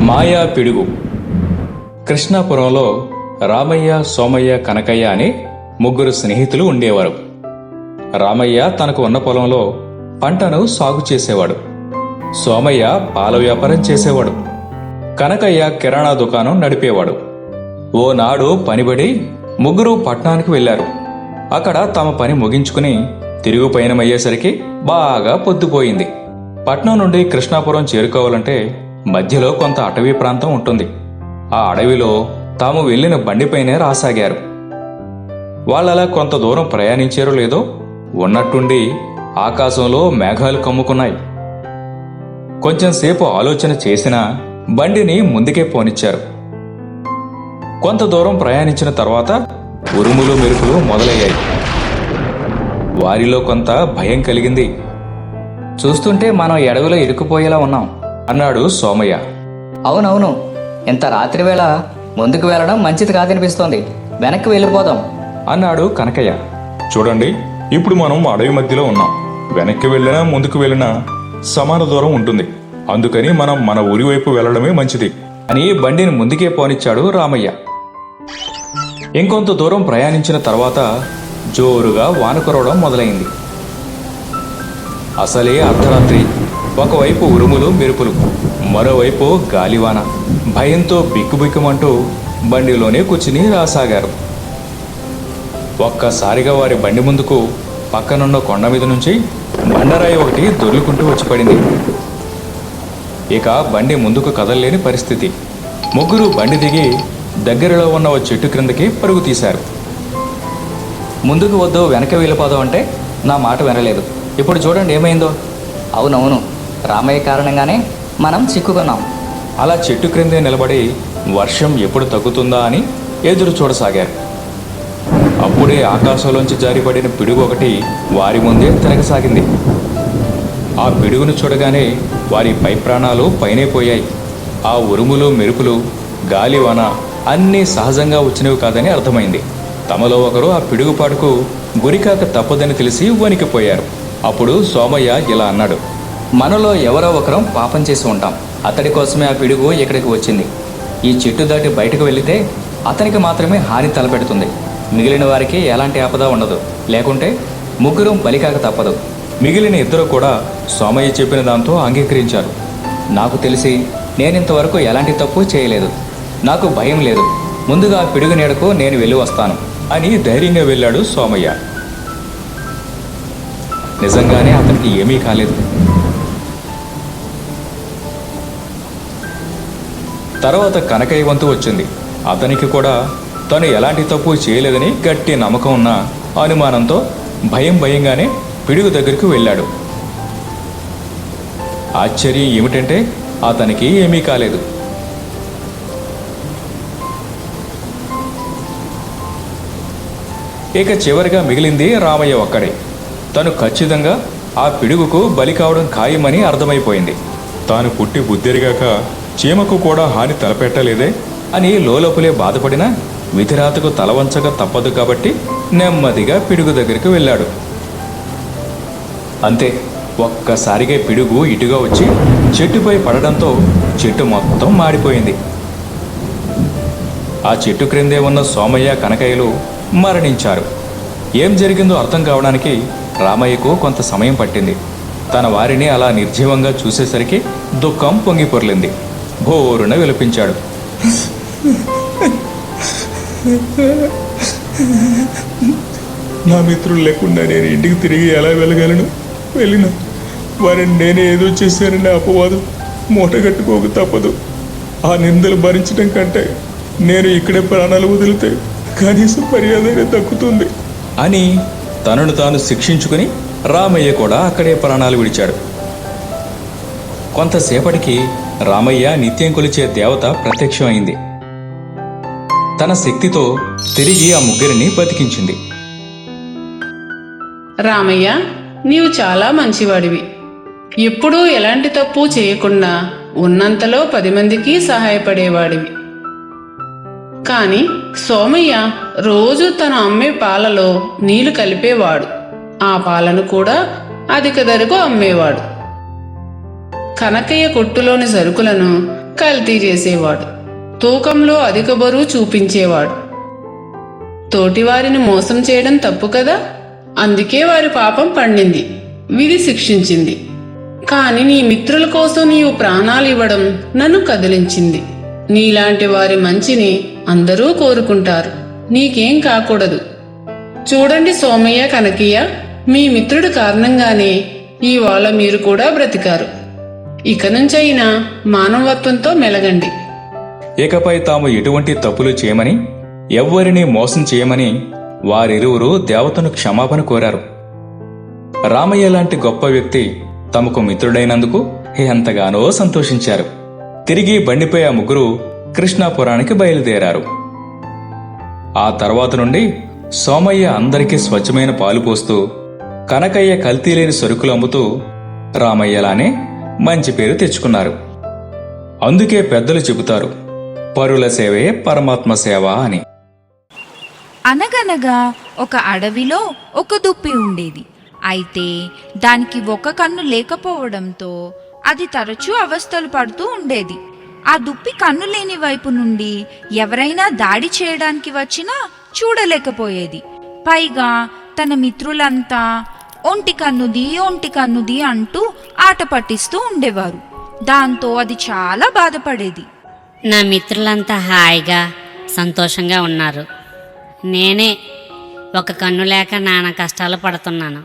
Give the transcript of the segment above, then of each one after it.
మాయా పిడుగు. కృష్ణాపురంలో రామయ్య సోమయ్య కనకయ్య అని ముగ్గురు స్నేహితులు ఉండేవారు. రామయ్య తనకు ఉన్న పొలంలో పంటను సాగు చేసేవాడు. సోమయ్య పాల వ్యాపారం చేసేవాడు. కనకయ్య కిరాణా దుకాణం నడిపేవాడు. ఓనాడు పనిబడి ముగ్గురు పట్టణానికి వెళ్ళారు అక్కడ తమ పని ముగించుకుని తిరుగు పయనమయ్యేసరికి బాగా పొద్దుపోయింది. పట్నం నుండి కృష్ణాపురం చేరుకోవాలంటే మధ్యలో కొంత అటవీ ప్రాంతం ఉంటుంది. ఆ అడవిలో తాము వెళ్ళిన బండిపైనే రాసాగారు. వాళ్ళలా కొంత దూరం ప్రయాణించారో లేదో ఉన్నట్టుండి ఆకాశంలో మేఘాలు కమ్ముకున్నాయి. కొంచెం సేపు ఆలోచన చేసినా బండిని ముందుకే పోనిచ్చారు. కొంత దూరం ప్రయాణించిన తర్వాత ఉరుములు మెరుపులు మొదలయ్యాయి. వారిలో కొంత భయం కలిగింది. చూస్తుంటే మనం ఎడవిలో ఇరుక్కుపోయేలా ఉన్నాం. అన్నాడు సోమయ్య. అవునవును ఇంత రాత్రి వేళ ముందుకు వెళ్ళడం మంచిది కాదనిపిస్తోంది. వెనక్కి వెళ్ళిపోదాం. అన్నాడు కనకయ్య. చూడండి ఇప్పుడు మనం అడవి మధ్యలో ఉన్నాం. వెనక్కి వెళ్ళినా ముందుకు వెళ్ళినా సమాన దూరం ఉంటుంది. అందుకని మనం మన ఊరి వైపు వెళ్ళడమే మంచిది అని బండిని ముందుకే పోనిచ్చాడు రామయ్య. ఇంకొంత దూరం ప్రయాణించిన తర్వాత జోరుగా వాన కురవడం మొదలైంది. అసలే అర్ధరాత్రి. ఒకవైపు ఉరుములు మెరుపులు మరోవైపు గాలివాన. భయంతో బిక్కుబిక్కుమంటూ బండిలోనే కూర్చుని రాసాగారు. ఒక్కసారిగా వారి బండి ముందుకు పక్కనున్న కొండ మీద నుంచి బండరాయి ఒకటి దొర్లుకుంటూ వచ్చి పడింది. ఇక బండి ముందుకు కదలలేని పరిస్థితి. ముగ్గురు బండి దిగి దగ్గరలో ఉన్న ఓ చెట్టు క్రిందకి పరుగు తీశారు. ముందుకు వద్దు వెనక వెళ్ళిపోదాం అంటే నా మాట వినలేదు. ఇప్పుడు చూడండి ఏమైందో. అవునవును. రామయ్య కారణంగానే మనం చిక్కుకున్నాం. అలా చెట్టు క్రిందే నిలబడి వర్షం ఎప్పుడు తగ్గుతుందా అని ఎదురు చూడసాగారు. అప్పుడే ఆకాశంలోంచి జారిపడిన పిడుగు ఒకటి వారి ముందే తిరగసాగింది. ఆ పిడుగును చూడగానే వారి పై ప్రాణాలు పైనే పోయాయి. ఆ ఉరుములు మెరుపులు గాలివాన అన్నీ సహజంగా వచ్చినవి కాదని అర్థమైంది. తమలో ఒకరు ఆ పిడుగుపాటుకు గురికాక తప్పదని తెలిసి వణికిపోయారు. అప్పుడు సోమయ్య ఇలా అన్నాడు. మనలో ఎవరో ఒకరం పాపం చేసి ఉంటాం. అతడి కోసమే ఆ పిడుగు ఇక్కడికి వచ్చింది. ఈ చెట్టు దాటి బయటకు వెళితే అతనికి మాత్రమే హాని తలపెడుతుంది. మిగిలిన వారికి ఎలాంటి ఆపద ఉండదు. లేకుంటే ముగ్గురు బలికాక తప్పదు. మిగిలిన ఇద్దరు కూడా సోమయ్య చెప్పిన దాంతో అంగీకరించారు. నాకు తెలిసి నేనింతవరకు ఎలాంటి తప్పు చేయలేదు. నాకు భయం లేదు. ముందుగా ఆ పిడుగు నీడకు నేను వెళ్ళి వస్తాను అని ధైర్యంగా వెళ్ళాడు సోమయ్య. నిజంగానే అతనికి ఏమీ కాలేదు. తర్వాత కనకయ్య వంతు వచ్చింది. అతనికి కూడా తను ఎలాంటి తప్పు చేయలేదని గట్టి నమ్మకం ఉన్న అనుమానంతో భయం భయంగానే పిడుగు దగ్గరికి వెళ్ళాడు. ఆశ్చర్యం ఏమిటంటే అతనికి ఏమీ కాలేదు. ఇక చివరిగా మిగిలింది రామయ్య ఒక్కడే. తను ఖచ్చితంగా ఆ పిడుగుకు బలి కావడం ఖాయమని అర్థమైపోయింది. తాను పుట్టి బుద్ధిరిగాక చీమకు కూడా హాని తలపెట్టలేదే అని లోపలే బాధపడినా విధిరాతకు తలవంచక తప్పదు కాబట్టి నెమ్మదిగా పిడుగు దగ్గరికి వెళ్ళాడు. అంతే ఒక్కసారిగా పిడుగు ఇటుగా వచ్చి చెట్టుపై పడడంతో చెట్టు మొత్తం మాడిపోయింది. ఆ చెట్టు క్రిందే ఉన్న సోమయ్య కనకయ్యలు మరణించారు. ఏం జరిగిందో అర్థం కావడానికి రామయ్యకు కొంత సమయం పట్టింది. తన వారిని అలా నిర్జీవంగా చూసేసరికి దుఃఖం పొంగిపొర్లింది. భోరున విలపించాడు. నా మిత్రులు లేకుండా నేను ఇంటికి తిరిగి ఎలా వెళ్ళగలను? వెళ్ళిన. వారిని నేనే ఏదో చేశానని అపవాదం మూట కట్టుకోక తప్పదు. ఆ నిందలు భరించడం కంటే నేను ఇక్కడే ప్రాణాలు వదిలితే కనీసం మర్యాద దక్కుతుంది. అని తనను తాను శిక్షించుకుని రామయ్య కూడా అక్కడే ప్రాణాలు విడిచాడు. కొంతసేపటికి రామయ్య నిత్యం కొలిచే దేవత ప్రత్యక్షమైంది. తన శక్తితో తిరిగి ఆ ముగ్గురిని బతికించింది. రామయ్య నీవు చాలా మంచివాడివి. ఎప్పుడూ ఎలాంటి తప్పు చేయకుండా ఉన్నంతలో పది మందికి సహాయపడేవాడివి. కాని సోమయ్య రోజు తన అమ్మే పాలలో నీళ్ళు కలిపేవాడు. ఆ పాలను కూడా అధిక ధరకు అమ్మేవాడు. కనకయ్య కొట్టులోని సరుకులను కల్తీ చేసేవాడు. తూకంలో అధిక బరువు చూపించేవాడు. తోటివారిని మోసం చేయడం తప్పు కదా? అందుకే వారి పాపం పండింది విధి శిక్షించింది. కాని నీ మిత్రుల కోసం నీవు ప్రాణాలు ఇవ్వడం నన్ను కదిలించింది. నీలాంటి వారి మంచిని అందరూ కోరుకుంటారు. నీకేం కాకూడదు. చూడండి సోమయ్య కనకయ్య మీ మిత్రుడు కారణంగానే ఇవాళ మీరు కూడా బ్రతికారు. ఇక నుంచైనా మానవత్వంతో మెలగండి. ఇకపై తాము ఎటువంటి తప్పులు చేయమని ఎవ్వరినీ మోసం చేయమని వారిరువురు దేవతను క్షమాపణ కోరారు. రామయ్య లాంటి గొప్ప వ్యక్తి తమకు మిత్రుడైనందుకు ఎంతగానో సంతోషించారు. తిరిగి బండిపై ఆ ముగ్గురు కృష్ణాపురానికి బయలుదేరారు. ఆ తర్వాత నుండి సోమయ్య అందరికీ స్వచ్ఛమైన పాలు పోస్తూ కనకయ్య కల్తీ లేని సరుకులు అమ్ముతూ రామయ్యలానే మంచి పేరు తెచ్చుకున్నారు. అందుకే పెద్దలు చెబుతారు పరుల సేవే పరమాత్మ సేవ అని. అనగనగా ఒక అడవిలో ఒక దుప్పి ఉండేది. అయితే దానికి ఒక కన్ను లేకపోవడంతో అది తరచూ అవస్థలు పడుతూ ఉండేది. ఆ దుప్పి కన్ను లేని వైపు నుండి ఎవరైనా దాడి చేయడానికి వచ్చినా చూడలేకపోయేది. పైగా తన మిత్రులంతా ఒంటి కన్నుది ఒంటి కన్నుది అంటూ ఆట పట్టిస్తూ ఉండేవారు. దాంతో అది చాలా బాధపడేది. నా మిత్రులంతా హాయిగా సంతోషంగా ఉన్నారు. నేనే ఒక కన్ను లేక నానా కష్టాలు పడుతున్నాను.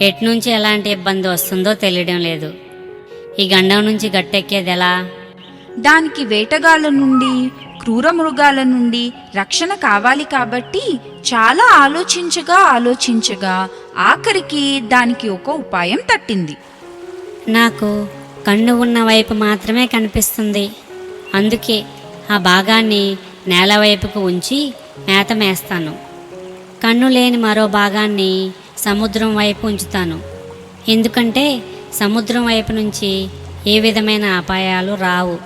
ఎట్నుంచి ఎలాంటి ఇబ్బంది వస్తుందో తెలియడం లేదు. ఈ గండం నుంచి గట్టెక్కేది ఎలా? దానికి వేటగాళ్ళ నుండి క్రూర మృగాల నుండి రక్షణ కావాలి కాబట్టి చాలా ఆలోచించగా ఆలోచించగా ఆఖరికి దానికి ఒక ఉపాయం తట్టింది. నాకు కన్ను ఉన్న వైపు మాత్రమే కనిపిస్తుంది. అందుకే ఆ భాగాన్ని నేల వైపుకు ఉంచి మేత మేస్తాను. కన్ను లేని మరో భాగాన్ని సముద్రం వైపు ఉంచుతాను. ఎందుకంటే సముద్రం వైపు నుంచి ఏ విధమైన అపాయాలు రావు.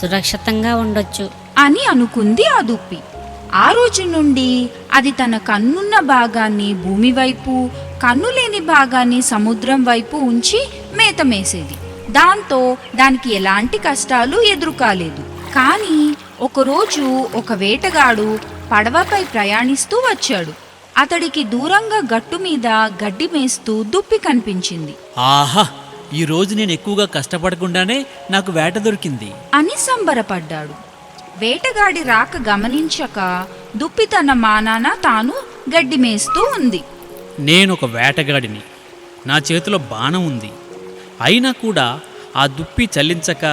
సురక్షితంగా ఉండొచ్చు. అని అనుకుంది ఆ దుప్పి. ఆ రోజు నుండి అది తన కన్నున్న భాగాన్ని భూమి వైపు కన్ను లేని భాగాన్ని సముద్రం వైపు ఉంచి మేత మేసేది దాంతో దానికి ఎలాంటి కష్టాలు ఎదురుకాలేదు. కానీ ఒకరోజు ఒక వేటగాడు పడవపై ప్రయాణిస్తూ వచ్చాడు. అతడికి దూరంగా గట్టు మీద గడ్డి మేస్తూ దుప్పి కనిపించింది. ఆహా! ఈ రోజు నేను ఎక్కువగా కష్టపడకుండానే నాకు వేట దొరికింది. అని సంబరపడ్డాడు. వేటగాడి రాక గమనించక దుప్పి తన మానాన తాను గడ్డి మేస్తూ ఉంది. నేను ఒక వేటగాడిని. నా చేతిలో బాణం ఉంది. అయినా కూడా ఆ దుప్పి చల్లించక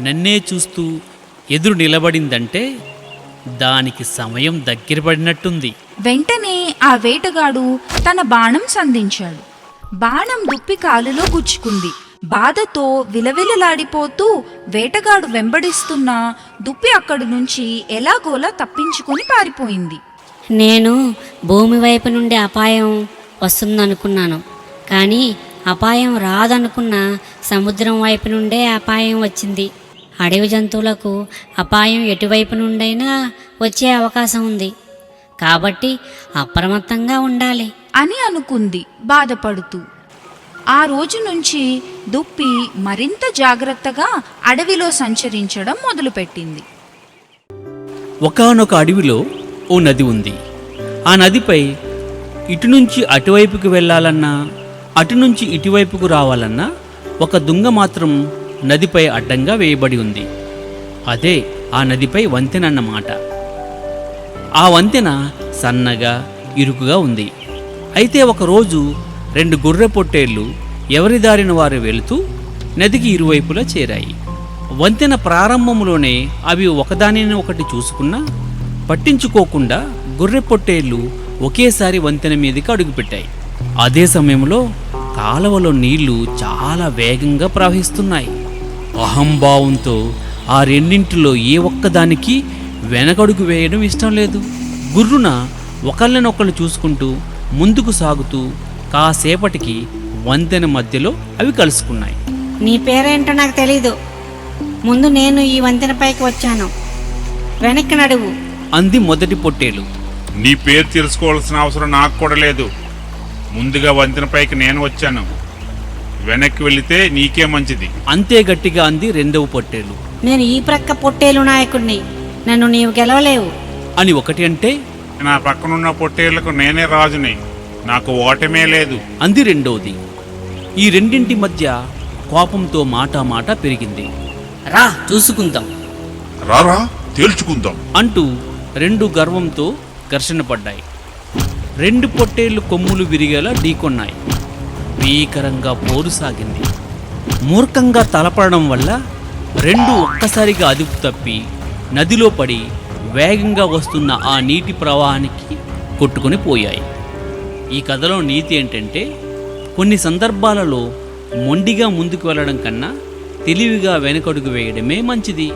నన్నే చూస్తూ ఎదురు నిలబడిందంటే దానికి సమయం దగ్గర పడినట్టుంది. వెంటనే ఆ వేటగాడు తన బాణం సంధించాడు. బాణం దుప్పి కాలులో గుచ్చుకుంది. బాధతో విలవిలలాడిపోతూ వేటగాడు వెంబడిస్తున్న దుప్పి అక్కడి నుంచి ఎలాగోలా తప్పించుకొని పారిపోయింది. నేను భూమి వైపు నుండి అపాయం వస్తుందనుకున్నాను. కానీ అపాయం రాదనుకున్న సముద్రం వైపు నుండే అపాయం వచ్చింది. అడవి జంతువులకు అపాయం ఎటువైపు నుండైనా వచ్చే అవకాశం ఉంది. కాబట్టి అప్రమత్తంగా ఉండాలి. అని అనుకుంది బాధపడుతూ. ఆ రోజు నుంచి దుప్పి మరింత జాగ్రత్తగా అడవిలో సంచరించడం మొదలుపెట్టింది. ఒకానొక అడవిలో ఓ నది ఉంది. ఆ నదిపై ఇటు నుంచి అటువైపుకు వెళ్ళాలన్నా అటు నుంచి ఇటువైపుకు రావాలన్నా ఒక దుంగ మాత్రం నదిపై అడ్డంగా వేయబడి ఉంది. అదే ఆ నదిపై వంతెన అన్నమాట ఆ వంతెన సన్నగా ఇరుకుగా ఉంది. అయితే ఒకరోజు రెండు గుర్రె పొట్టేళ్ళు ఎవరి దారిన వారు వెళుతూ నదికి ఇరువైపులా చేరాయి. వంతెన ప్రారంభంలోనే అవి ఒకదానిని ఒకటి చూసుకున్నా పట్టించుకోకుండా గొర్రె పొట్టేళ్ళు ఒకేసారి వంతెన మీదకి అడుగుపెట్టాయి. అదే సమయంలో కాలవలో నీళ్ళు చాలా వేగంగా ప్రవహిస్తున్నాయి. అహంభావంతో ఆ రెండింటిలో ఏ ఒక్కదానికి వెనకడుగు వేయడం ఇష్టం లేదు. గుర్రున ఒకళ్ళనొకళ్ళు చూసుకుంటూ ముందుకు సాగుతూ కాసేపటికి వంతెన మధ్యలో అవి కలుసుకున్నాయి. నీ పేరేంటో నాకు తెలీదు. ముందు నేను ఈ వంతెనపైకి వచ్చాను. వెనక్కి నడువు. అంది మొదటి పొట్టేలు. నీ పేరు తెలుసుకోవాల్సిన అవసరం నాకు కూడా లేదు. ముందుగా వంతెనపైకి నేను వచ్చాను. వెనక్కి వెళితే నీకే మంచిది. అంతే గట్టిగా అంది రెండవ పొట్టేలు. నేను ఈ ప్రక్క పొట్టేలు నాయకుడిని. నన్ను నీవు గెలవలేవు. అని ఒకటి అంటే? నా పక్కనున్న పొట్టేళ్ళకు నేనే రాజుని. నాకు ఓటమే లేదు. అంది రెండోది. ఈ రెండింటి మధ్య కోపంతో మాట మాట పెరిగింది. రా చూసుకుందాం. రారా తేల్చుకుందాం. అంటూ రెండు గర్వంతో ఘర్షణ పడ్డాయి. రెండు పొట్టేళ్ళు కొమ్ములు విరిగేలా ఢీకొన్నాయి. భీకరంగా పోరు సాగింది. మూర్ఖంగా తలపడడం వల్ల రెండు ఒక్కసారిగా అదుపు తప్పి నదిలో పడి వేగంగా వస్తున్న ఆ నీటి ప్రవాహానికి కొట్టుకొని పోయాయి. ఈ కథలో నీతి ఏంటంటే కొన్ని సందర్భాలలో మొండిగా ముందుకు వెళ్ళడం కన్నా తెలివిగా వెనకడుగు వేయడమే మంచిది.